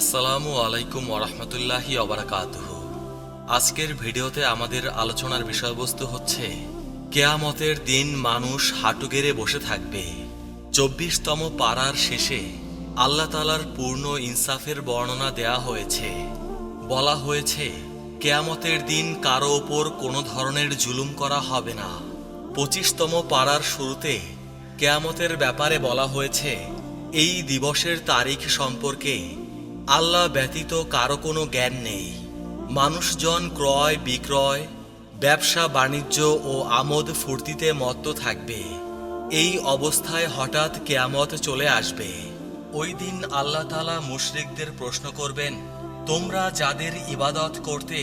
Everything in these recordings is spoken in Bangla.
আসসালামু আলাইকুম ওরহমতুল্লাহি অবরাকাতুহ আজকের ভিডিওতে আমাদের আলোচনার বিষয়বস্তু হচ্ছে, কেয়ামতের দিন মানুষ হাঁটু গেড়ে বসে থাকবে। চব্বিশতম পাড়ার শেষে আল্লাহ তালার পূর্ণ ইনসাফের বর্ণনা দেয়া হয়েছে। বলা হয়েছে, কেয়ামতের দিন কারও ওপর কোনো ধরনের জুলুম করা হবে না। পঁচিশতম পাড়ার শুরুতে কেয়ামতের ব্যাপারে বলা হয়েছে, এই দিবসের তারিখ সম্পর্কে আল্লাহ ব্যতীত কারও কোনো জ্ঞান নেই। মানুষজন ক্রয়, বিক্রয়, ব্যবসা, বাণিজ্য ও আমোদ ফুর্তিতে মত্ত থাকবে। এই অবস্থায় হঠাৎ কেয়ামত চলে আসবে। ওই দিন আল্লাহ তালা মুশরিকদের প্রশ্ন করবেন, তোমরা যাদের ইবাদত করতে,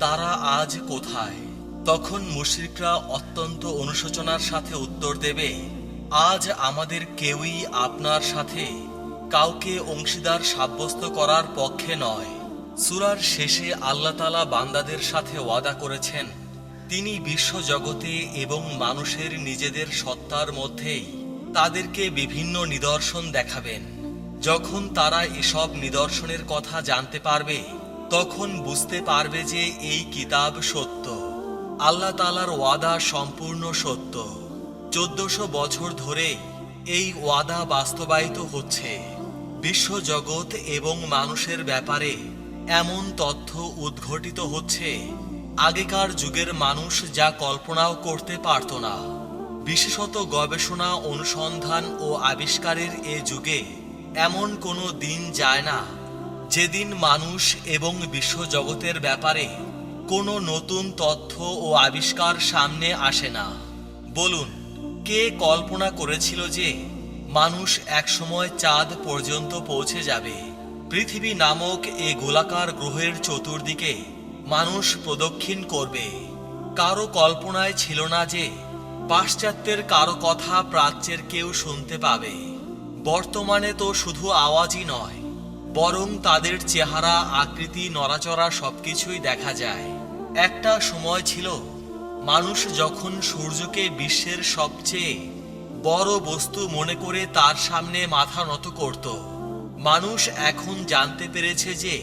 তারা আজ কোথায়? তখন মুশরিকরা অত্যন্ত অনুশোচনার সাথে উত্তর দেবে, আজ আমাদের কেউই আপনার সাথে কাউকে অংশীদার সাব্যস্ত করার পক্ষে নয়। সুরার শেষে আল্লাহ তালা বান্দাদের সাথে ওয়াদা করেছেন, তিনি বিশ্বজগতে এবং মানুষের নিজেদের সত্তার মধ্যেই তাদেরকে বিভিন্ন নিদর্শন দেখাবেন। যখন তারা এসব নিদর্শনের কথা জানতে পারবে, তখন বুঝতে পারবে যে এই কিতাব সত্য। আল্লাহ তালার ওয়াদা সম্পূর্ণ সত্য। চোদ্দশো বছর ধরে এই ওয়াদা বাস্তবায়িত হচ্ছে। বিশ্বজগৎ এবং মানুষের ব্যাপারে এমন তথ্য উদ্ঘটিত হচ্ছে। আগেকার যুগের মানুষ যা কল্পনাও করতে পারত না। বিশেষত গবেষণা, অনুসন্ধান ও আবিষ্কারের এ যুগে এমন কোনো দিন যায় না, যেদিন মানুষ এবং বিশ্বজগতের ব্যাপারে কোনো নতুন তথ্য ও আবিষ্কার সামনে আসে না। বলুন, কে কল্পনা করেছিল যে মানুষ একসময় চাঁদ পর্যন্ত পৌঁছে যাবে। পৃথিবী নামক এ গোলাকার গ্রহের চতুর্দিকে মানুষ প্রদক্ষিণ করবে। কারও কল্পনায় ছিল না যে পাশ্চাত্যের কারও কথা প্রাচ্যের কেউ শুনতে পাবে। বর্তমানে তো শুধু আওয়াজই নয়, বরং তাদের চেহারা, আকৃতি, নড়াচড়া সবকিছুই দেখা যায়। একটা সময় ছিল, মানুষ যখন সূর্যকে বিশ্বের সবচেয়ে বড় বস্তু মনে করে তার সামনে মাথা নত করত। মানুষ এখন জানতে পেরেছে যে,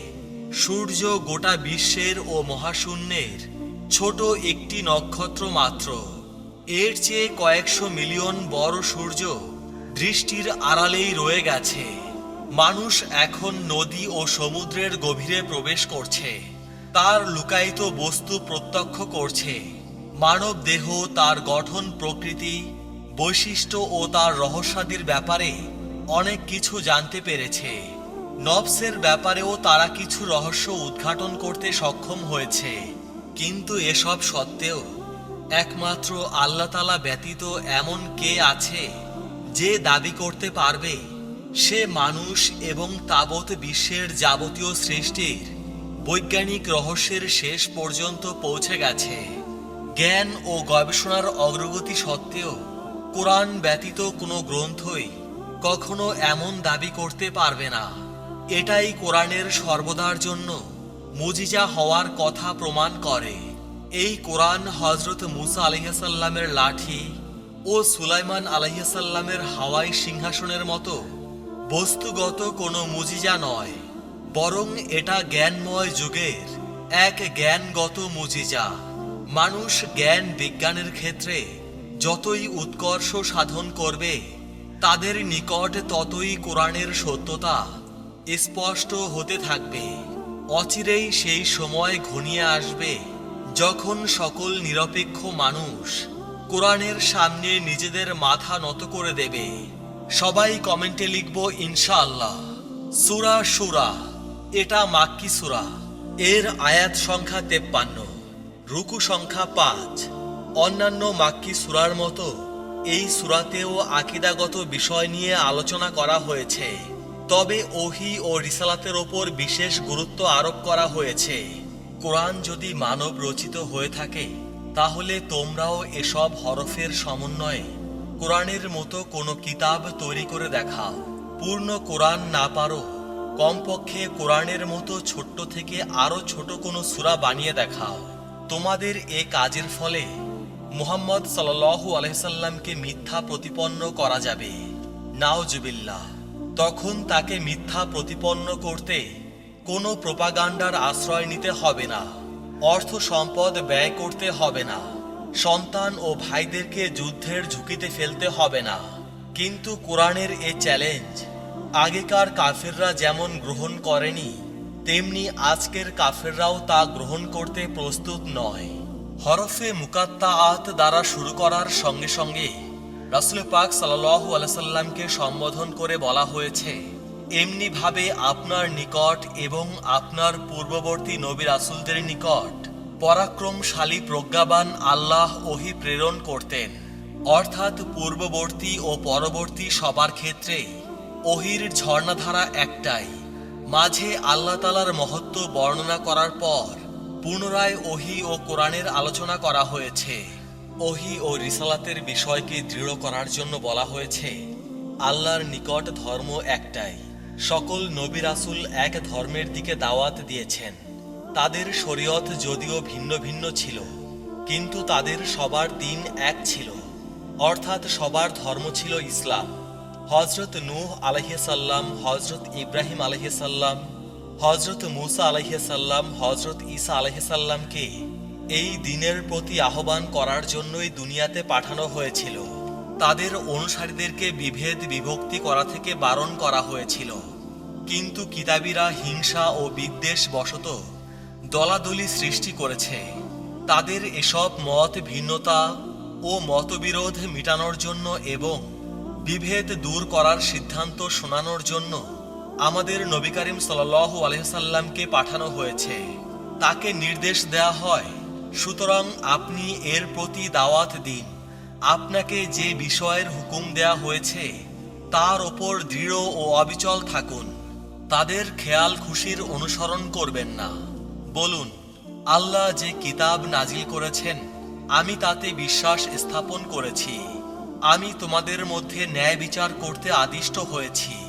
সূর্য গোটা বিশ্বের ও মহাশূন্যের ছোট একটি নক্ষত্র মাত্র। এর চেয়ে কয়েকশো মিলিয়ন বড় সূর্য দৃষ্টির আড়ালেই রয়ে গেছে। মানুষ এখন নদী ও সমুদ্রের গভীরে প্রবেশ করছে। তার লুকায়িত বস্তু প্রত্যক্ষ করছে। মানব দেহ তার গঠন প্রকৃতি বৈশিষ্ট্য ও তার রহস্যাদির ব্যাপারে অনেক কিছু জানতে পেরেছে। নবসের ব্যাপারেও তারা কিছু রহস্য উদ্ঘাটন করতে সক্ষম হয়েছে। কিন্তু এসব সত্ত্বেও, একমাত্র আল্লাতালা ব্যতীত এমন কে আছে যে দাবি করতে পারবে? সে মানুষ এবং তাবৎ বিশ্বের যাবতীয় সৃষ্টির বৈজ্ঞানিক রহস্যের শেষ পর্যন্ত পৌঁছে গেছে। জ্ঞান ও গবেষণার অগ্রগতি সত্ত্বেও কোরআন ব্যতীত কোনো গ্রন্থই কখনো এমন দাবি করতে পারবে না। এটাই কোরআনের সর্বদার জন্য মুজিজা হওয়ার কথা প্রমাণ করে। এই কোরআন হজরত মুসা আলহিসাল্লামের লাঠি ও সুলাইমান আলহিসাল্লামের হাওয়াই সিংহাসনের মতো বস্তুগত কোনো মুজিজা নয়, বরং এটা জ্ঞানময় যুগের এক জ্ঞানগত মুজিজা। মানুষ জ্ঞান বিজ্ঞানের ক্ষেত্রে যতই উৎকর্ষ সাধন করবে, তাদের নিকট ততই কোরআনের সত্যতা স্পষ্ট হতে থাকবে। অচিরেই সেই সময় ঘনিয়ে আসবে যখন সকল নিরপেক্ষ মানুষ কোরআনের সামনে নিজেদের মাথা নত করে দেবে। সবাই কমেন্টে লিখব, ইনশাআল্লাহ। সুরা সুরা, এটা মাক্কি সুরা। এর আয়াত সংখ্যা তেপ্পান্ন, রুকু সংখ্যা পাঁচ। অন্যান্য মাক্কি সুরার মতো, এই সুরাতেও আকিদাগত বিষয় নিয়ে আলোচনা করা হয়েছে। তবে ওহি ও রিসালাতের ওপর বিশেষ গুরুত্ব আরোপ করা হয়েছে। কোরআন যদি মানব রচিত হয়ে থাকে, তাহলে তোমরাও এসব হরফের সমন্বয়ে কোরআনের মতো কোনো কিতাব তৈরি করে দেখাও। পূর্ণ কোরআন না পারো, কমপক্ষে কোরআনের মতো ছোট্ট থেকে আরও ছোট কোনো সূরা বানিয়ে দেখাও। তোমাদের এ কাজের ফলে মুহাম্মদ সাল্লাল্লাহু আলাইসাল্লামকে মিথ্যা প্রতিপন্ন করা যাবে। নাওজুবিল্লাহ তখন তাকে মিথ্যা প্রতিপন্ন করতে কোনো প্রোপাগান্ডার আশ্রয় নিতে হবে না। অর্থ সম্পদ ব্যয় করতে হবে না। সন্তান ও ভাইদেরকে যুদ্ধের ঝুঁকিতে ফেলতে হবে না। কিন্তু কোরআনের এ চ্যালেঞ্জ, আগেকার কাফেররা যেমন গ্রহণ করেনি, তেমনি আজকের কাফেররাও তা গ্রহণ করতে প্রস্তুত নয়। হরফে মুকাত্তাআত দ্বারা শুরু করার সঙ্গে সঙ্গে রাসুল পাক সাল্লাহু সম্বোধন করে বলা হয়েছে, এমনিভাবে আপনার নিকট এবং আপনার পূর্ববর্তী নবী রাসুলদের নিকট পরাক্রমশালী প্রজ্ঞাবান আল্লাহ ওহি প্রেরণ করতেন। অর্থাৎ পূর্ববর্তী ও পরবর্তী সবার ক্ষেত্রেই ওহির ঝর্ণাধারা একটাই। মাঝে আল্লাহ তালার মহত্ব বর্ণনা করার পর পুনরায় ওহি ও কোরআনের আলোচনা করা হয়েছে। ওহি ও রিসালাতের বিষয়কে দৃঢ় করার জন্য বলা হয়েছে, আল্লাহর নিকট ধর্ম একটাই। সকল নবী রাসুল এক ধর্মের দিকে দাওয়াত দিয়েছেন। তাদের শরীয়ত যদিও ভিন্ন ভিন্ন ছিল, কিন্তু তাদের সবার দিন এক ছিল। অর্থাৎ সবার ধর্ম ছিল ইসলাম। হজরত নূহ আলহিসাল্লাম হজরত ইব্রাহিম আলহিসাল্লাম হজরত মুসা আলহিসাল্লাম হজরত ঈসা আলহিসাল্লামকে এই দিনের প্রতি আহ্বান করার জন্যই দুনিয়াতে পাঠানো হয়েছিল। তাদের অনুসারীদেরকে বিভেদ বিভক্তি করা থেকে বারণ করা হয়েছিল। কিন্তু কিতাবীরা হিংসা ও বিদ্বেষ বশত দলাদলি সৃষ্টি করেছে। তাদের এসব মত ভিন্নতা ও মতবিরোধ মেটানোর জন্য এবং বিভেদ দূর করার সিদ্ধান্ত শোনানোর জন্য আমাদের নবী করিম সাল্লাহ আলহাসাল্লামকে পাঠানো হয়েছে। তাকে নির্দেশ দেয়া হয়, সুতরাং আপনি এর প্রতি দাওয়াত দিন। আপনাকে যে বিষয়ের হুকুম দেয়া হয়েছে, তার ওপর দৃঢ় ও অবিচল থাকুন। তাদের খেয়াল খুশির অনুসরণ করবেন না। বলুন, আল্লাহ যে কিতাব নাজিল করেছেন, আমি তাতে বিশ্বাস স্থাপন করেছি। আমি তোমাদের মধ্যে ন্যায় বিচার করতে আদিষ্ট হয়েছি।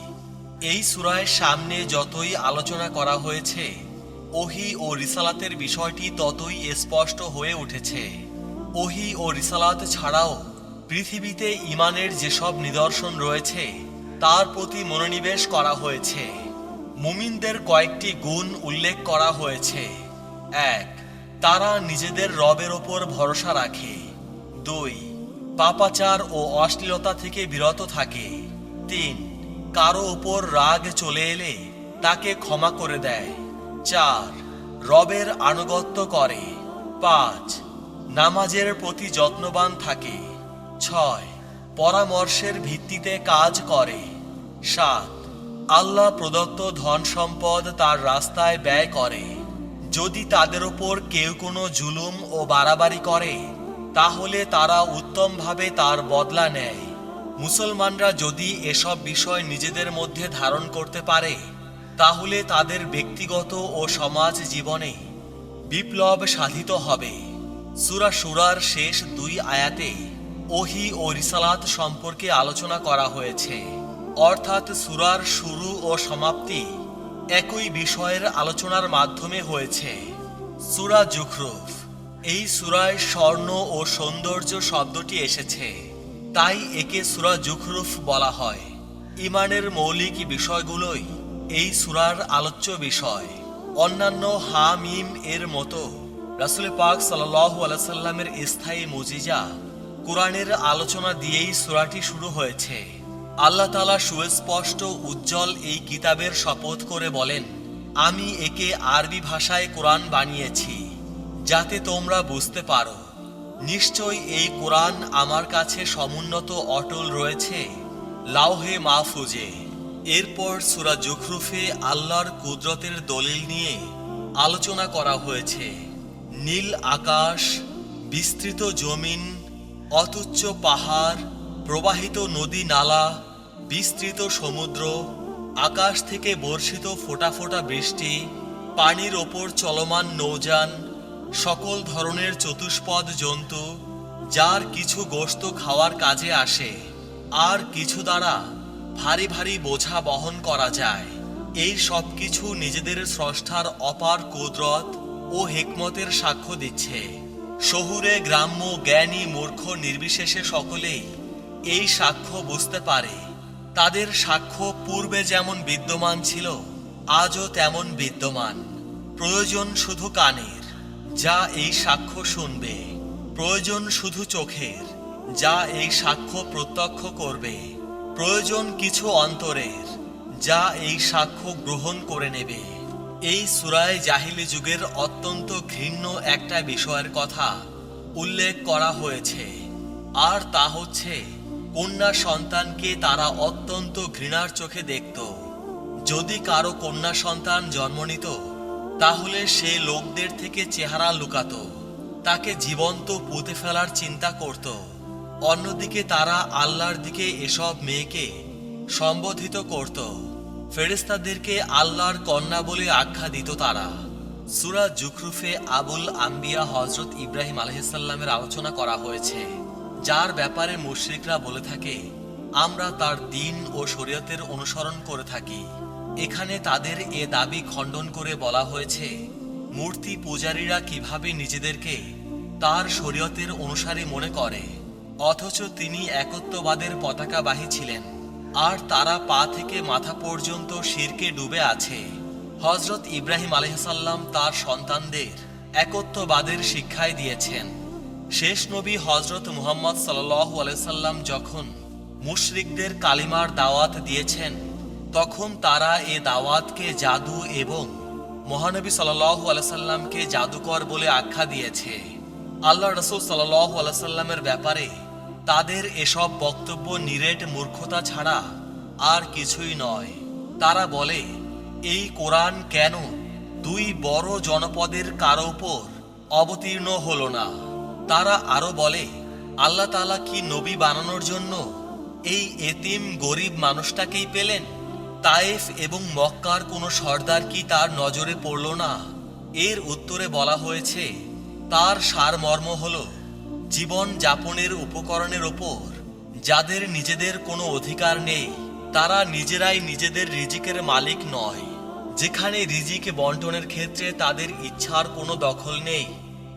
এই সুরায় সামনে যতই আলোচনা করা হয়েছে, ওহি ও রিসালাতের বিষয়টি ততই স্পষ্ট হয়ে উঠেছে। ওহি ও রিসালাত ছাড়াও পৃথিবীতে ইমানের যেসব নিদর্শন রয়েছে, তার প্রতি মনোনিবেশ করা হয়েছে। মুমিনদের কয়েকটি গুণ উল্লেখ করা হয়েছে। এক, তারা নিজেদের রবের ওপর ভরসা রাখে। দুই, পাপাচার ও অশ্লীলতা থেকে বিরত থাকে। তিন কারও ওপর রাগ চলে এলে তাকে ক্ষমা করে দেয়। চার, রবের আনুগত্য করে। পাঁচ, নামাজের প্রতি যত্নবান থাকে। ছয়, পরামর্শের ভিত্তিতে কাজ করে। সাত, আল্লাহ প্রদত্ত ধন সম্পদ তার রাস্তায় ব্যয় করে। যদি তাদের ওপর কেউ কোনো জুলুম ও বাড়াবাড়ি করে, তাহলে তারা উত্তমভাবে তার বদলা নেয়। মুসলমানরা যদি এসব বিষয় নিজেদের মধ্যে ধারণ করতে পারে, তাহলে তাদের ব্যক্তিগত ও সমাজ জীবনে বিপ্লব সাধিত হবে। সুরা সুরার শেষ দুই আয়াতে ওহি ও রিসালাত সম্পর্কে আলোচনা করা হয়েছে। অর্থাৎ সুরার শুরু ও সমাপ্তি একই বিষয়ের আলোচনার মাধ্যমে হয়েছে। সুরা জুখরুফ, এই সুরায় স্বর্ণ ও সৌন্দর্য শব্দটি এসেছে। তাই একে সুরা জুখরুফ বলা হয়। ইমানের মৌলিক বিষয়গুলোই এই সুরার আলোচ্য বিষয়। অন্যান্য হা মিম এর মতো রাসুল পাক আলাইসাল্লামের স্থায়ী মুজিজা কোরআনের আলোচনা দিয়েই সুরাটি শুরু হয়েছে। আল্লাহ তালা সুস্পষ্ট উজ্জ্বল এই কিতাবের শপথ করে বলেন, আমি একে আরবি ভাষায় কোরআন বানিয়েছি, যাতে তোমরা বুঝতে পারো। নিশ্চয় এই কোরআন আমার কাছে সমুন্নত অটল রয়েছে। লাউহে মাহফুজে। এরপর সুরা জুখরুফে আল্লাহর কুদরতের দলিল নিয়ে আলোচনা করা হয়েছে। নীল আকাশ, বিস্তৃত জমিন, অতুচ্চ পাহাড়, প্রবাহিত নদী নালা, বিস্তৃত সমুদ্র, আকাশ থেকে বর্ষিত ফোঁটা ফোঁটা বৃষ্টি, পানির ওপর চলমান নৌযান সকল ধরনের চতুষ্পদ জন্তু, যার কিছু গোস্ত খাওয়ার কাজে আসে, আর কিছু দ্বারা ভারী ভারী বোঝা বহন করা যায়। এই সব কিছু নিজেদের স্রষ্টার অপার কুদরত ও হেকমতের সাক্ষ্য দিচ্ছে। শহুরে গ্রাম্য জ্ঞানী মূর্খ নির্বিশেষে সকলেই এই সাক্ষ্য বুঝতে পারে। তাদের সাক্ষ্য পূর্বে যেমন বিদ্যমান ছিল, আজও তেমন বিদ্যমান। প্রয়োজন শুধু কানের। যা এই সাক্ষ্য শুনবে। প্রয়োজন শুধু চোখের, যা এই সাক্ষ্য প্রত্যক্ষ করবে। প্রয়োজন কিছু অন্তরের, যা এই সাক্ষ্য গ্রহণ করে নেবে। এই সুরায় জাহিলি যুগের অত্যন্ত ঘৃণ্য একটা বিষয়ের কথা উল্লেখ করা হয়েছে। আর তা হচ্ছে, কন্যা সন্তানকে তারা অত্যন্ত ঘৃণার চোখে দেখত। যদি কারও কন্যা সন্তান জন্ম নিত তাহলে সে লোকদের থেকে চেহারা লুকাত, তাকে জীবন্ত পুঁতে ফেলার চিন্তা করত। অন্যদিকে তারা আল্লাহর দিকে এসব মেয়েকে সম্বোধিত করত। ফেরেস্তাদেরকে আল্লাহর কন্যা বলে আখ্যা দিত তারা। সুরা জুখরুফে আবুল আম্বিয়া হজরত ইব্রাহিম আলহিসাল্লামের আলোচনা করা হয়েছে, যার ব্যাপারে মুশরিকরা বলে থাকে, আমরা তার দিন ও শরীয়তের অনুসরণ করে থাকি। এখানে তাদের এ দাবি খণ্ডন করে বলা হয়েছে, মূর্তি পূজারীরা কীভাবে নিজেদেরকে তার শরীয়তের অনুসারী মনে করে, অথচ তিনি একত্ববাদের পতাকাবাহী ছিলেন, আর তারা পা থেকে মাথা পর্যন্ত শিরকে ডুবে আছে। হজরত ইব্রাহিম আলহিসাল্লাম তার সন্তানদের একত্ববাদের শিক্ষায় দিয়েছেন। শেষ নবী হজরত মুহাম্মদ সাল্লাহ আলাইসাল্লাম যখন মুশরিকদের কালিমার দাওয়াত দিয়েছেন তখন তারা এ দাওয়াতকে জাদু এবং মহানবী সাল্লাহ আলাইসাল্লামকে জাদুকর বলে আখ্যা দিয়েছে। আল্লাহ রসুল সাল্লাহ আলাইসাল্লামের ব্যাপারে তাদের এসব বক্তব্য নিরেট মূর্খতা ছাড়া আর কিছুই নয়। তারা বলে, এই কোরআন কেন দুই বড় জনপদের কারও উপর অবতীর্ণ হল না? তারা আরও বলে, আল্লাহ তালা কি নবী বানানোর জন্য এই এতিম গরিব মানুষটাকেই পেলেন? তায়েফ এবং মক্কার কোনো সর্দার কি তার নজরে পড়ল না? এর উত্তরে বলা হয়েছে, তার সারমর্ম হল জীবন যাপনের উপকরণের ওপর, যাদের নিজেদের কোনো অধিকার নেই, তারা নিজেরাই নিজেদের রিজিকের মালিক নয়। যেখানে রিজিক বন্টনের ক্ষেত্রে তাদের ইচ্ছার কোনো দখল নেই,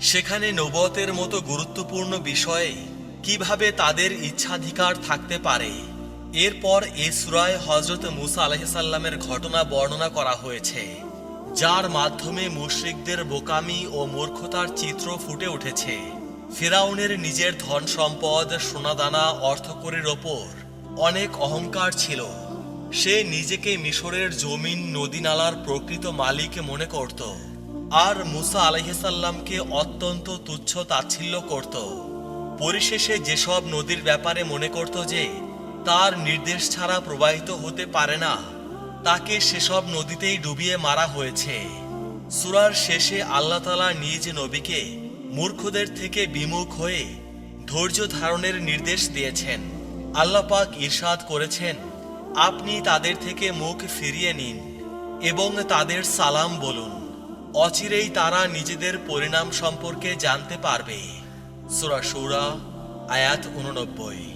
সেখানে নবতের মতো গুরুত্বপূর্ণ বিষয়ে কীভাবে তাদের ইচ্ছাধিকার থাকতে পারে? এরপর এ সুরায় হজরত মুসা আলহিসাল্লামের ঘটনা বর্ণনা করা হয়েছে, যার মাধ্যমে মুশরিকদের বোকামি ও মূর্খতার চিত্র ফুটে উঠেছে। ফেরাউনের নিজের ধন সম্পদ, সোনাদানা, অর্থকরের ওপর অনেক অহংকার ছিল। সে নিজেকে মিশরের জমিন, নদীনালার প্রকৃত মালিক মনে করত আর মুসা আলহিসাল্লামকে অত্যন্ত তুচ্ছ তাচ্ছিল্য করত। পরিশেষে যেসব নদীর ব্যাপারে মনে করত যে তার নির্দেশ ছাড়া প্রবাহিত হতে পারে না। তাকে সেসব নদীতেই ডুবিয়ে মারা হয়েছে। সুরার শেষে আল্লাহ তালা নিজ নবীকে মূর্খদের থেকে বিমুখ হয়ে ধৈর্য ধারণের নির্দেশ দিয়েছেন। আল্লাপাক ইরশাদ করেছেন, আপনি তাদের থেকে মুখ ফিরিয়ে নিন এবং তাদের সালাম বলুন। অচিরেই তারা নিজেদের পরিণাম সম্পর্কে জানতে পারবে। সুরা সুরা আয়াত উননব্বই